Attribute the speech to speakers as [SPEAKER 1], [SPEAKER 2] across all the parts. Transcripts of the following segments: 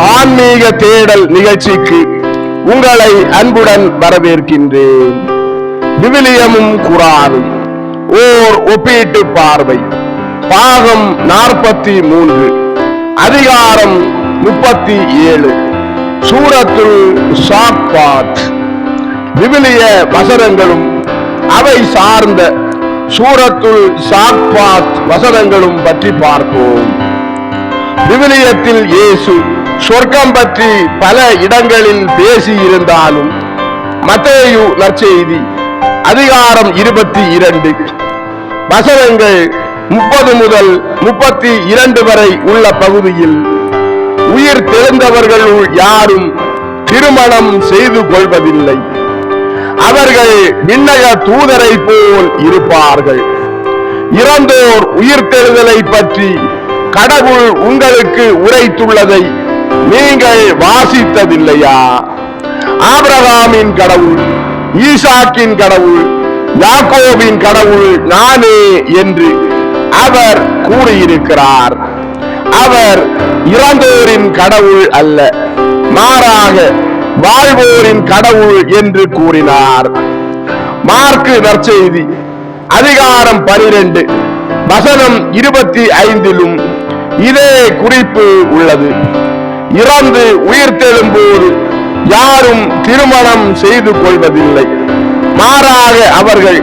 [SPEAKER 1] ஆன்மீக தேடல் நிகழ்ச்சிக்கு உங்களை அன்புடன் வரவேற்கின்றேன். விவிலியமும் குரானும். ஓர் ஒப்பீட்டு பார்வை. பாகம் நாற்பத்தி மூன்று அதிகாரம் முப்பத்தி ஏழு சூரத்துல் சாப்பாத் விவிலிய வசனங்களும் அவை சார்ந்த சூரத்துல் சாக்பாத் வசனங்களும் பற்றி பார்ப்போம். விவிலியத்தில் இயேசு சொர்க்கம் பற்றி பல இடங்களில் பேசியிருந்தாலும் மத்தேயு நற்செய்தி அதிகாரம் இருபத்தி இரண்டு. வசனங்கள் முப்பது முதல் முப்பத்தி இரண்டு வரை உள்ள பகுதியில் உயிர் தெரிந்தவர்களுள் யாரும் திருமணம் செய்து கொள்வதில்லை. அவர்கள் விண்ணக தூதரை போல் இருப்பார்கள். இறந்தோர் உயிர்த்தெழுதலை பற்றி கடவுள் உங்களுக்கு உரைத்துள்ளதை நீங்கள் வாசித்ததில்லையா? ஆபிரகாமின் கடவுள் ஈசாக்கின் கடவுள் யாக்கோவின் கடவுள் நானே என்று அவர் கூறியிருக்கிறார். அவர் இறந்தோரின் கடவுள் அல்ல மாறாக வாழ்வோரின் கடவுள் என்று கூறினார். மார்க்கு நற்செய்தி அதிகாரம் பனிரெண்டு வசனம் இருபத்தி ஐந்திலும் இதே குறிப்பு உள்ளது. இறந்து உயிர் தெழும்போது யாரும் திருமணம் செய்து கொள்வதில்லை. மாறாக அவர்கள்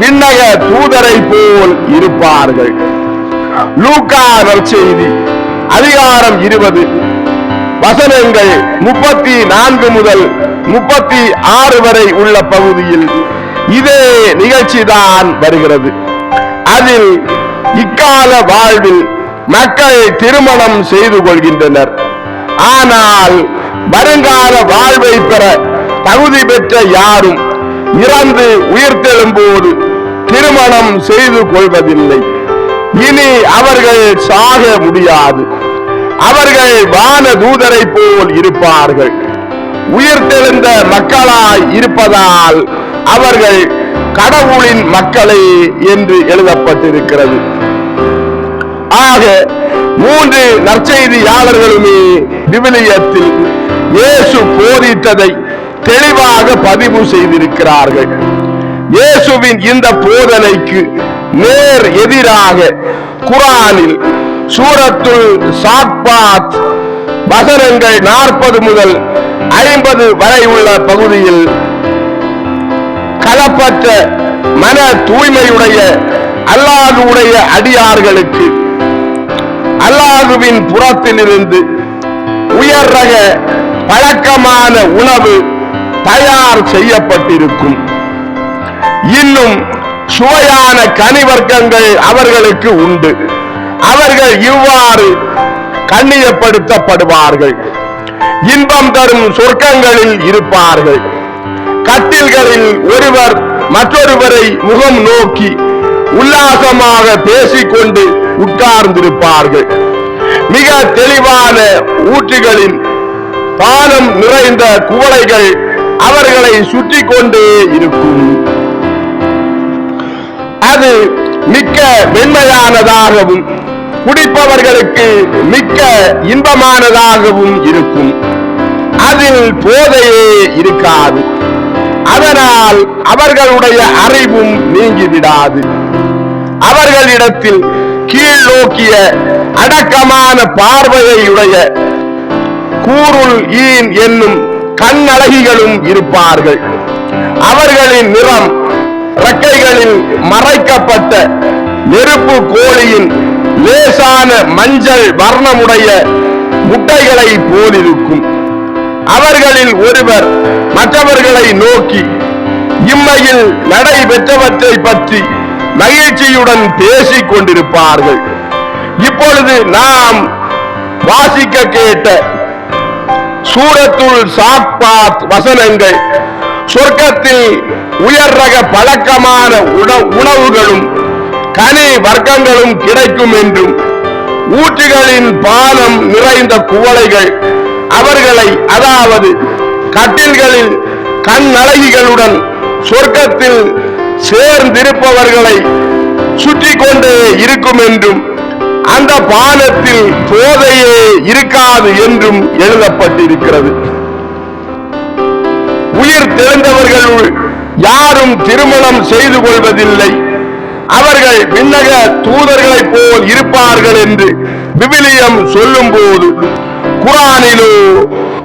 [SPEAKER 1] விண்ணக தூதரை போல் இருப்பார்கள். லூக்கா நற்செய்தி அதிகாரம் இருபது. வசனங்கள் முப்பத்தி நான்கு முதல் முப்பத்தி ஆறு வரை உள்ள பகுதியில் இதே நிகழ்ச்சிதான் வருகிறது. அதில் இக்கால வாழ்வில் மக்கள் திருமணம் செய்து கொள்கின்றனர். ஆனால் வருங்கால வாழ்வை பெற தகுதி பெற்ற யாரும் இறந்து உயிர்த்தெழும்போது திருமணம் செய்து கொள்வதில்லை. இனி அவர்கள் சாக முடியாது. அவர்கள் வான தூதரை போல் இருப்பார்கள். உயிர்த்தெழுந்த மக்களாய் இருப்பதால் அவர்கள் கடவுளின் மக்களே என்று எழுதப்பட்டிருக்கிறது. ஆக மூன்று நற்செய்தியாளர்களுமே விவிலியத்தில் இயேசு போதித்ததை தெளிவாக பதிவு செய்திருக்கிறார்கள். இயேசுவின் இந்த போதனைக்கு நேர் எதிராக குரானில் சூரத்துல் சாப்பாத் வசனங்கள் நாற்பது முதல் ஐம்பது வரை உள்ள பகுதியில் கலப்பற்ற மன தூய்மையுடைய அல்லாஹுடைய அடியார்களுக்கு அல்லாஹுவின் புறத்திலிருந்து உயர் ரக பழக்கமான உணவு தயார் செய்யப்பட்டிருக்கும். இன்னும் சுவையான கனிவர்க்கங்கள் அவர்களுக்கு உண்டு. அவர்கள் இவ்வாறு கண்ணியப்படுத்தப்படுவார்கள். இன்பம் தரும் சொர்க்கங்களில் இருப்பார்கள். கட்டில்களில் ஒருவர் மற்றொருவரை முகம் நோக்கி உல்லாசமாக பேசிக்கொண்டு உட்கார்ந்திருப்பார்கள். மிக தெளிவான ஊற்றுகளின் பானம் நிறைந்த குவளைகள் அவர்களை சுற்றி கொண்டே இருக்கும். அது மிக்க மென்மையானதாகவும் குடிப்பவர்களுக்கு மிக்க இன்பமானதாகவும் இருக்கும். அதில் போதையே இருக்காது. அதனால் அவர்களுடைய அறிவும் நீங்கிவிடாது. அவர்களிடத்தில் கீழ் நோக்கிய அடக்கமான பார்வையுடைய கூருள் ஈன் என்னும் கண்ணழகிகளும் இருப்பார்கள். அவர்களின் நிறம் ரக்கைகளில் மறைக்கப்பட்ட நெருப்பு கோழியின் லேசான மஞ்சள் வர்ணமுடைய முட்டைகளை போலிருக்கும். அவர்களில் ஒருவர் மற்றவர்களை நோக்கி இம்மையில் நடைபெற்றவற்றை பற்றி மகிழ்ச்சியுடன் பேசிக் கொண்டிருப்பார்கள் இப்பொழுது நாம் வாசிக்க கேட்ட சூரத்துள் சாக்பாத் வசனங்கள் சொர்க்கத்தில் உயர் ரக பழக்கமான உணவுகளும் கனி வர்க்கங்களும் கிடைக்கும் என்றும் ஊற்றுகளின் பானம் நிறைந்த குவளைகள் அவர்களை அதாவது கட்டில்களில் கண்ணழகிகளுடன் சொர்க்கத்தில் சேர்ந்திருப்பவர்களை சுற்றி கொண்டே இருக்கும் என்றும் அந்த பானத்தில் போதையே இருக்காது என்றும் எழுதப்பட்டிருக்கிறது. உயிர் தெழுந்தவர்களுள் யாரும் திருமணம் செய்து கொள்வதில்லை. அவர்கள் விண்ணக தூதர்களைப் போல் இருப்பார்கள் என்று விவிலியம் சொல்லும் போது குரானிலோ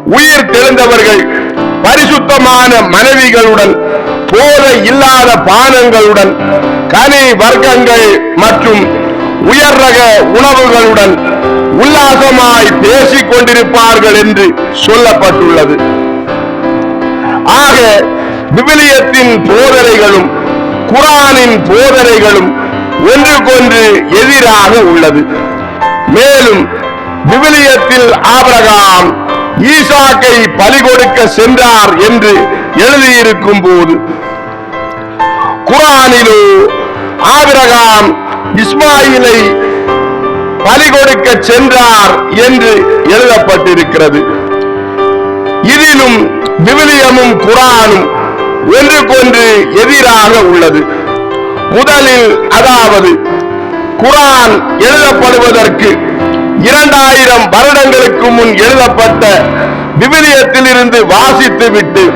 [SPEAKER 1] உயிர் தெழுந்தவர்கள் பரிசுத்தமான மனைவிகளுடன் போதை இல்லாத பானங்களுடன் கனி வர்க்கங்கள் மற்றும் உயர் ரக உணவுகளுடன் உல்லாசமாய் பேசிக் கொண்டிருப்பார்கள் என்று சொல்லப்பட்டுள்ளது. ஆக விவிலியத்தின் போதனைகளும் குரானின் போதனைகளும் ஒன்றுக்கொன்று எதிராக உள்ளது. மேலும் விவிலியத்தில் ஆபிரகாம் ஈசாக்கை பலி கொடுக்க சென்றார் என்று எழுதியிருக்கும் போது குரானிலோ ஆபிரகாம் இஸ்மாயிலை பலி கொடுக்க சென்றார் என்று எழுதப்பட்டிருக்கிறது. இதிலும் விவிலியமும் குரானும் ஒன்றுக்கொன்று எதிராக உள்ளது. முதலில் அதாவது குரான் எழுதப்படுவதற்கு இரண்டாயிரம் வருடங்களுக்கு முன் எழுதப்பட்ட விவிலியத்தில் இருந்து வாசித்து விட்டு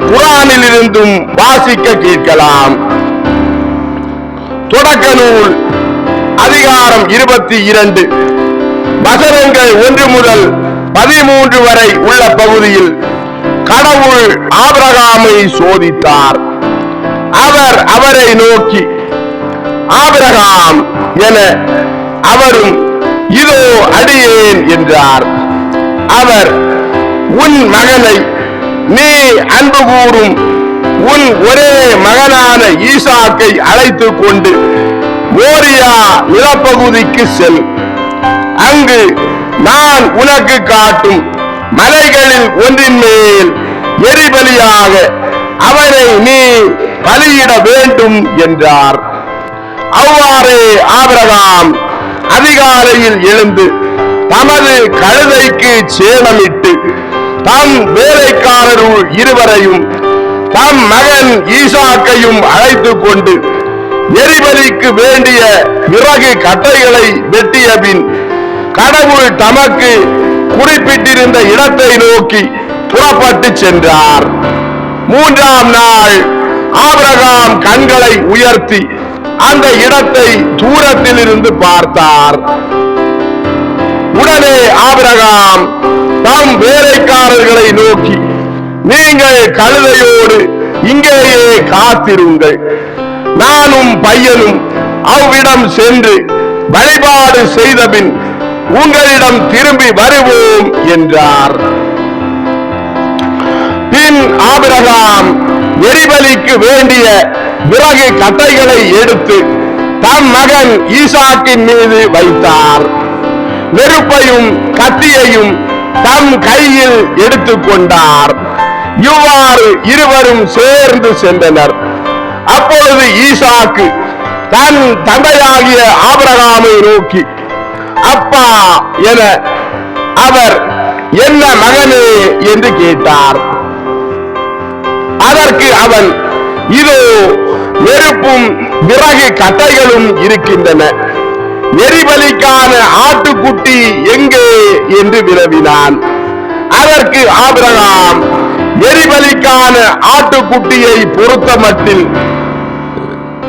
[SPEAKER 1] குரானில் இருந்தும் வாசிக்க கேட்கலாம். தொடக்க நூல் அதிகாரம் இருபத்தி இரண்டு. வசனங்கள் ஒன்று முதல் பதிமூன்று வரை உள்ள பகுதியில் கடவுள் ஆபிரகாமை சோதித்தார். அவர் அவரை நோக்கி ஆபிரகாம் என அவரும் இதோ அடியேன் என்றார். அவர் உன் மகனை நீ அன்பு கூறும். உன் ஒரே மகனான ஈசாக்கை அழைத்துக் கொண்டு மோரியா நிலப்பகுதிக்கு செல். அங்கு நான் உனக்கு காட்டும் மலைகளில் ஒன்றின் மேல் எரிபலியாக அவரை நீ பலியிட வேண்டும் என்றார். அவ்வாறே ஆபிரகாம் அதிகாலையில் எழுந்து தமது கழுதைக்கு சேணமிட்டு தம் வேலைக்காரருள் இருவரையும் தம் மகன் ஈசாக்கையும் அழைத்துக் கொண்டு எரிபலிக்கு வேண்டிய பிறகு கட்டைகளை வெட்டிய பின் கடவுள் தமக்கு குறிப்பிட்டிருந்த இடத்தை நோக்கி புறப்பட்டு சென்றார். மூன்றாம் நாள் ஆபிரகாம் கண்களை உயர்த்தி அந்த இடத்தை தூரத்தில் இருந்து பார்த்தார். உடனே ஆபிரகாம் தம் வேலைக்காரர்களை நோக்கி நீங்கள் கழுதையோடு இங்கேயே காத்திருங்கள். நானும் பையனும் அவ்விடம் சென்று வழிபாடு செய்தபின் உங்களிடம் திரும்பி வருவோம் என்றார். பின் ஆபிரகாம் எரிபலிக்கு வேண்டிய விறகு கட்டைகளை எடுத்து தம் மகன் ஈசாக்கின் மீது வைத்தார். நெருப்பையும் கத்தியையும் தம் கையில் எடுத்துக்கொண்டார். இவ்வாறு இருவரும் சேர்ந்து சென்றனர். அப்பொழுது ஈசாக்கு தன் தந்தையாகிய ஆபரகாமை நோக்கி அப்பா என அவர் என்ன மகனே? என்று கேட்டார். அதற்கு அவன் இதோ நெருப்பும் விறகு கட்டைகளும் இருக்கின்றன. எரிபலிக்கான ஆட்டுக்குட்டி எங்கே என்று வினவினான். அதற்கு ஆபிரகாம் எரிபலிக்கான ஆட்டுக்குட்டியை பொறுத்த மட்டில்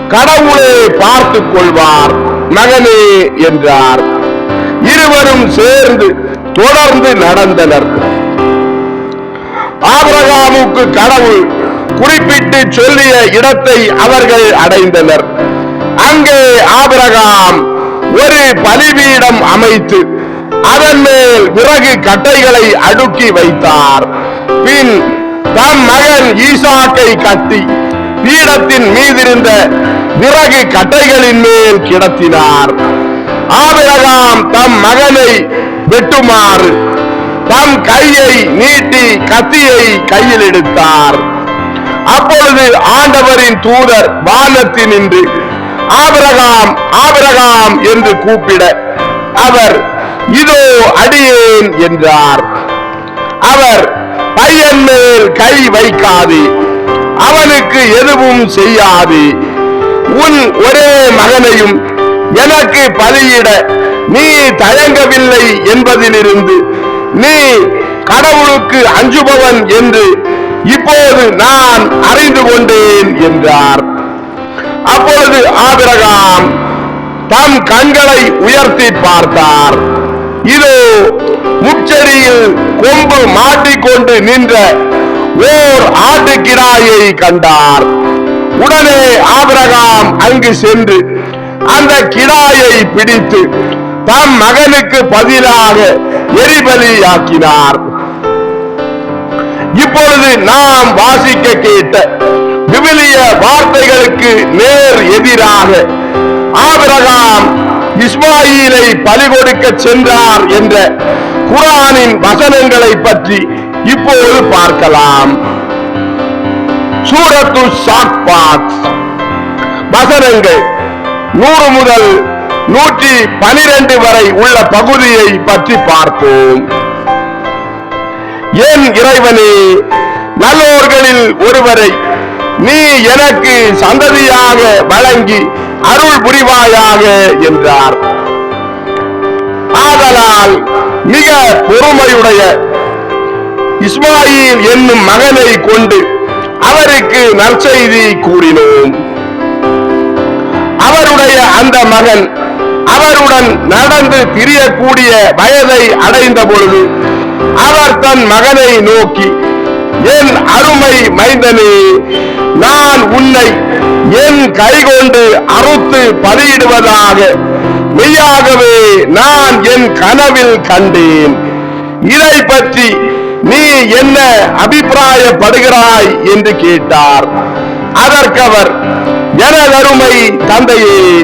[SPEAKER 1] கடவுளே பார்த்துக் கொள்வார் மகனே என்றார். இருவரும் சேர்ந்து தொடர்ந்து நடந்தனர். ஆபிரகாமுக்கு கடவுள் குறிப்பிட்டு சொல்லிய இடத்தை அவர்கள் அடைந்தனர். அங்கே ஆபரகாம் ஒரு பலிபீடம் அமைத்து அதன் மேல் விறகு கட்டைகளை அடுக்கி வைத்தார். பின் தம் மகன் ஈசாக்கை கட்டி பீடத்தின் மீதிருந்த விறகு கட்டைகளின் மேல் கிடத்தினார். ஆபிரகாம் தம் மகனை வெட்டுமாறு தம் கையை நீட்டி கத்தியை கையில் எடுத்தார். அப்பொழுது ஆண்டவரின் தூதர் வானத்தில் நின்று ஆபரகாம் ஆபரகாம் என்று கூப்பிட அவர் இதோ அடியேன் என்றார். அவர் பையன் மேல் கை வைக்காது அவனுக்கு எதுவும் செய்யாது உன் ஒரே மகனையும் எனக்கு பலியிட நீ தயங்கவில்லை என்பதிலிருந்து நீ கடவுளுக்கு அஞ்சுபவன் என்று இப்போது நான் அறிந்து கொண்டேன் என்றார். அப்பொழுது ஆபிரகாம் தம் கண்களை உயர்த்தி பார்த்தார். இதோ முச்செடியில் கொம்பு மாட்டிக்கொண்டு நின்ற ஓர் ஆட்டுக்கிடாயை கண்டார். உடனே ஆபிரகாம் அங்கு சென்று அந்த கிடாயை பிடித்து தம் மகனுக்கு பதிலாக எரிபலியாக்கினார். இப்பொழுது நாம் வாசிக்க கேட்ட விவிலிய வார்த்தைகளுக்கு நேர் எதிராக ஆபிரகாம் இஸ்மாயிலை பலி கொடுக்க சென்றார் என்ற குரானின் வசனங்களை பற்றி இப்போது பார்க்கலாம். சூரத்து சாக்பாத் வசனங்கள் நூறு முதல் நூற்றி பனிரெண்டு வரை உள்ள பகுதியை பற்றி பார்ப்போம். என் இறைவனே நல்லோர்களில் ஒருவரை நீ எனக்கு சந்ததியாக வழங்கி அருள் புரிவாயாக என்றார். ஆதலால் மிக பொறுமையுடைய இஸ்மாயில் என்னும் மகனை கொண்டு அவருக்கு நற்செய்தி கூறினோம். அவருடைய அந்த மகன் அவருடன் நடந்து திரியக்கூடிய வயதை அடைந்த பொழுது அவர் தன் மகனை நோக்கி என் அருமை மைந்தனே நான் உன்னை என் கைகொண்டு அறுத்து பலியிடுவதாக மெய்யாகவே நான் என் கனவில் கண்டேன். இதை பற்றி நீ என்ன அபிப்பிராயப்படுகிறாய்? என்று கேட்டார். அதற்கவர் எனதருமை தந்தையே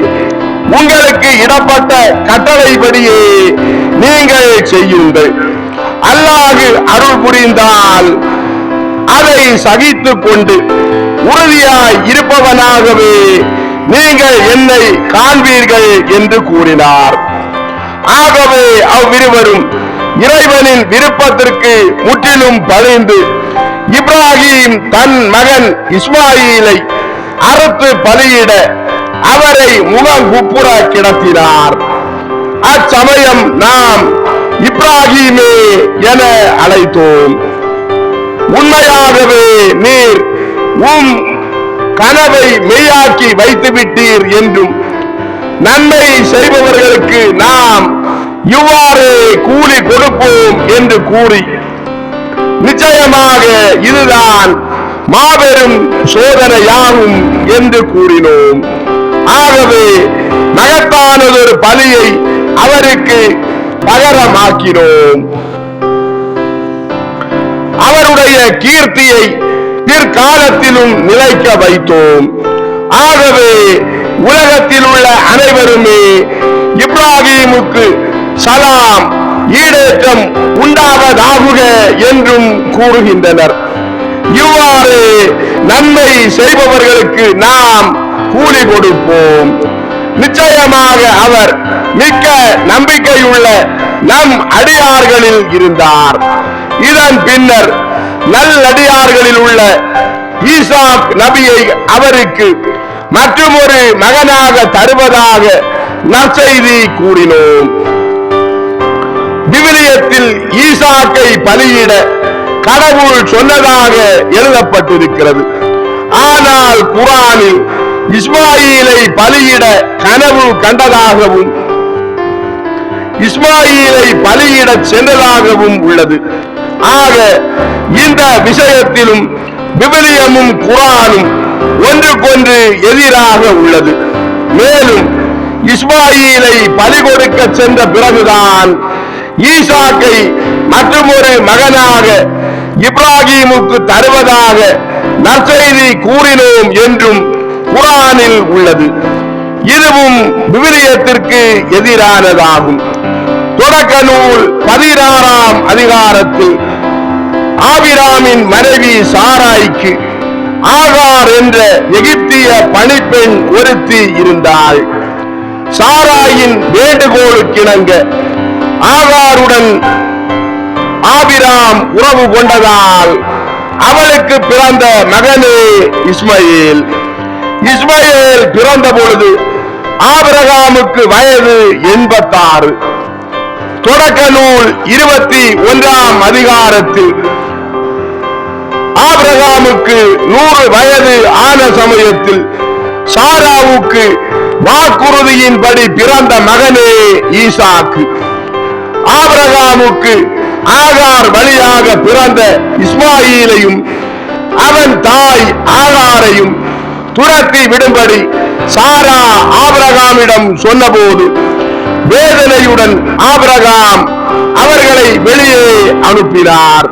[SPEAKER 1] உங்களுக்கு இடப்பட்ட கட்டளைப்படியே நீங்கள் செய்யுங்கள். அல்லாஹு அருள் புரிந்தால் அதை சகித்துக் கொண்டு உறுதியாய் இருப்பவனாகவே நீங்கள் என்னை காண்பீர்கள் என்று கூறினார். ஆகவே அவ்விருவரும் இறைவனின் விருப்பத்திற்கு முற்றிலும் பணிந்து இப்ராஹிம் தன் மகன் இஸ்மாயிலை அறுத்து பலியிட அவரை முகம் முகங்குப்புற கிடத்தினார். அச்சமயம் நாம் இப்ராஹிமே என அழைத்தோம். உண்மையாகவே நீர் உம் கனவை மெய்யாக்கி வைத்து விட்டீர் என்றும் நன்மை செய்பவர்களுக்கு நாம் இவ்வாறு கூலி கொடுப்போம் என்று கூறி நிச்சயமாக இதுதான் மாபெரும் சோதனையாகும் என்று கூறினோம். ஆகவே மகத்தானதொரு பலியை அவருக்கு பகரமாக்கினோம் அவருடைய கீர்த்தியை பிற்காலத்திலும் நிலைக்க வைத்தோம். ஆகவே உலகத்தில் உள்ள அனைவருமே இப்ராஹிமுக்கு சலாம் ஈடேற்றம் உண்டாவதாகுக என்றும் கூறுகின்றனர். இவ்வாறு நன்மை செய்பவர்களுக்கு நாம் கூலி கொடுப்போம். நிச்சயமாக அவர் மிக்க நம்பிக்கையுள்ள நம் அடியார்களில் இருந்தார். இதன் பின்னர் நல்லடியார்களில் உள்ள ஈசாக் நபியை அவருக்கு மற்றுமொரு மகனாக தருவதாக நற்செய்தி கூறினோம். விவிலியத்தில் ஈசாக்கை பலியிட கடவுள் சொன்னதாக எழுதப்பட்டிருக்கிறது. ஆனால் குரானில் இஸ்மாயிலை பலியிட கனவு கண்டதாகவும் இஸ்மாயிலை பலியிட சென்றதாகவும் உள்ளது. ஆக இந்த விஷயத்திலும் விபரியமும் குரானும் ஒன்றுக்கொன்று எதிராக உள்ளது. மேலும் இஸ்மாயிலை பலி கொடுக்க சென்ற பிறகுதான் ஈசாக்கை மற்றொரு மகனாக இப்ராஹிமுக்கு தருவதாக நற்செய்தி கூறினோம் என்றும் குரானில் உள்ளது. இதுவும் விவிலியத்திற்கு எதிரானதாகும். தொடக்க நூல் பதினாறாம் அதிகாரத்தில் ஆபிராமின் மனைவி சாராய்க்கு ஆகார் என்ற எகிப்திய பணிப்பெண் ஒருத்தி இருந்தாள். சாராயின் வேண்டுகோளுக்கிணங்க ஆகாருடன் ஆபிராம் உறவு கொண்டதால் அவளுக்கு பிறந்த மகனே இஸ்மயில். இஸ்மயேல் பிறந்த பொழுது ஆபிரகாமுக்கு வயது எண்பத்தாறு. தொடக்க நூல் இருபத்தி ஒன்றாம் அதிகாரத்தில் ஆபிரகாமுக்கு நூறு வயது ஆன சமயத்தில் சாராவுக்கு வாக்குறுதியின்படி பிறந்த மகனே ஈசாக்கு. ஆபிரகாமுக்கு ஆகார் வழியாக பிறந்த இஸ்மாயிலையும் அவன் தாய் ஆகாரையும் துரத்தி விடும்படி சாரா ஆபரகாமிடம் சொன்னபோது வேதனையுடன் ஆபரகாம் அவர்களை வெளியே அனுப்பினார்.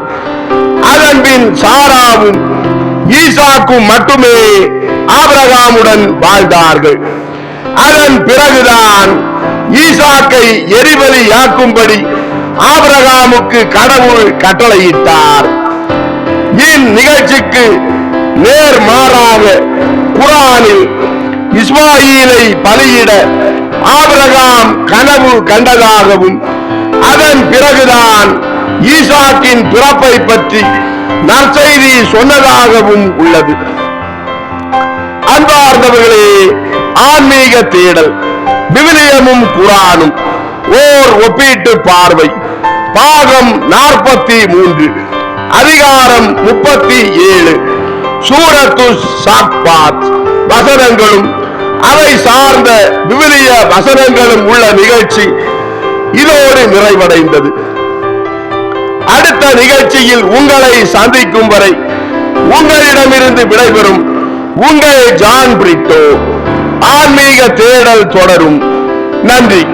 [SPEAKER 1] அதன்பின் சாராவும் ஈசாக்கும் மட்டுமே ஆபரகாமுடன் வாழ்ந்தார்கள். அதன் பிறகுதான் ஈசாக்கை எரிபலியாக்கும்படி ஆபிரகாமுக்கு கடவுள் கட்டளையிட்டார். இந்நிகழ்ச்சிக்கு நேர் மாறாக குரானில் இஸ்மாயிலை பலியிட ஆபிரகாம் கனவு கண்டதாகவும் அதன் பிறகுதான் ஈசாக்கின் பிறப்பை பற்றி நற்செய்தி சொன்னதாகவும் உள்ளது. அன்பார்ந்தவர்களே ஆன்மீக தேடல் விவிலியமும் குரானும் ஓர் ஒப்பீட்டு பார்வை. பாகம் நாற்பத்தி மூன்று அதிகாரம் முப்பத்தி ஏழு. சூரத்து சாப்பாத் வசனங்களும் அவை சார்ந்த விவிலிய வசனங்களும் உள்ள நிகழ்ச்சி இதோடு நிறைவடைந்தது. அடுத்த நிகழ்ச்சியில் உங்களை சந்திக்கும் வரை உங்களிடமிருந்து விடைபெறும் உங்கள் ஜான் பிரிட்டோ. ஆன்மீக தேடல் தொடரும். நன்றி.